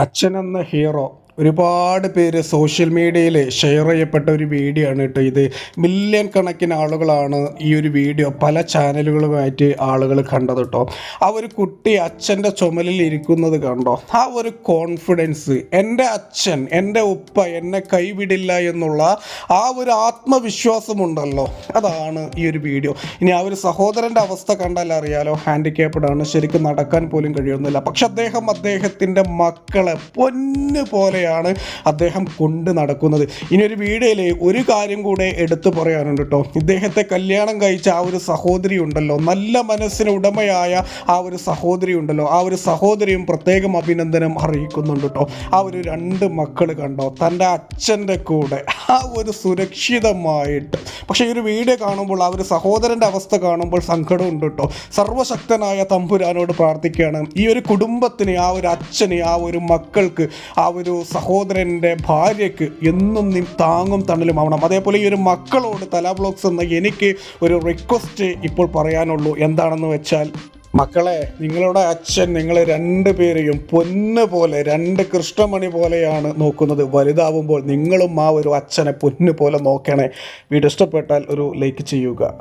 അച്ഛൻ എന്ന ഹീറോ ഒരുപാട് പേര് സോഷ്യൽ മീഡിയയിൽ ഷെയർ ചെയ്യപ്പെട്ട ഒരു വീഡിയോ ആണ് കേട്ടോ ഇത്. മില്യൺ കണക്കിന് ആളുകളാണ് ഈ ഒരു വീഡിയോ പല ചാനലുകളുമായിട്ട് ആളുകൾ കണ്ടത് കേട്ടോ. ആ ഒരു കുട്ടി അച്ഛന്റെ ചുമലിൽ ഇരിക്കുന്നത് കണ്ടോ? ആ ഒരു കോൺഫിഡൻസ് എന്റെ അച്ഛൻ എന്റെ ഉപ്പ എന്നെ കൈവിടില്ല എന്നുള്ള ആ ഒരു ആത്മവിശ്വാസമുണ്ടല്ലോ. അതാണ് ഈ ഒരു വീഡിയോ ഇനി ആ ഒരു സഹോദരന്റെ അവസ്ഥ കണ്ടാൽ അറിയാലോ ഹാൻഡിക്യാപ്ഡ് ആണ്. ശരിക്കും നടക്കാൻ പോലും കഴിയുന്നില്ല. പക്ഷെ അദ്ദേഹം അദ്ദേഹത്തിന്റെ മക്കളെ പൊന്ന് പോലെയാണ് അദ്ദേഹം കൊണ്ട് നടക്കുന്നത്. ഇനി ഒരു വീഡിയോയിൽ ഒരു കാര്യം കൂടെ എടുത്തു പറയാനുണ്ട് കേട്ടോ ഇദ്ദേഹത്തെ കല്യാണം കഴിച്ച ആ ഒരു സഹോദരി ഉണ്ടല്ലോ. നല്ല മനസ്സിന് ഉടമയായ ആ ഒരു സഹോദരി ഉണ്ടല്ലോ. ആ ഒരു സഹോദരിയും പ്രത്യേകം അഭിനന്ദനം അറിയിക്കുന്നുണ്ട് കേട്ടോ ആ ഒരു രണ്ട് മക്കൾ കണ്ടോ? തന്റെ അച്ഛന്റെ കൂടെ. ആ ഒരു സുരക്ഷിതമായിട്ട്. പക്ഷേ ഈ ഒരു വീഡിയോ കാണുമ്പോൾ ആ ഒരു സഹോദരന്റെ അവസ്ഥ കാണുമ്പോൾ സങ്കടമുണ്ട് കേട്ടോ സർവശക്തനായ തമ്പുരാനോട് പ്രാർത്ഥിക്കുകയാണ്. ഈ ഒരു കുടുംബത്തിന് ആ ഒരു അച്ഛന് ആ ഒരു മക്കൾക്ക് ആ ഒരു സഹോദരന്റെ ഭാര്യയ്ക്ക് എന്നും നീ താങ്ങും തണലും ആവണം. അതേപോലെ ഈ ഒരു മക്കളോട് തല ബ്ലോഗ്സ് എന്ന എനിക്ക് ഒരു റിക്വസ്റ്റ് ഇപ്പോൾ പറയാനുള്ളൂ. എന്താണെന്ന് വെച്ചാൽ മക്കളെ നിങ്ങളുടെ അച്ഛൻ നിങ്ങളെ രണ്ട് പേരെയും പൊന്ന് പോലെ രണ്ട് കൃഷ്ണമണി പോലെയാണ് നോക്കുന്നത്. വലുതാവുമ്പോൾ നിങ്ങളും ആ ഒരു അച്ഛനെ പൊന്ന് പോലെ നോക്കണേ. വീഡിയോ ഇഷ്ടപ്പെട്ടാൽ ഒരു ലൈക്ക് ചെയ്യുക.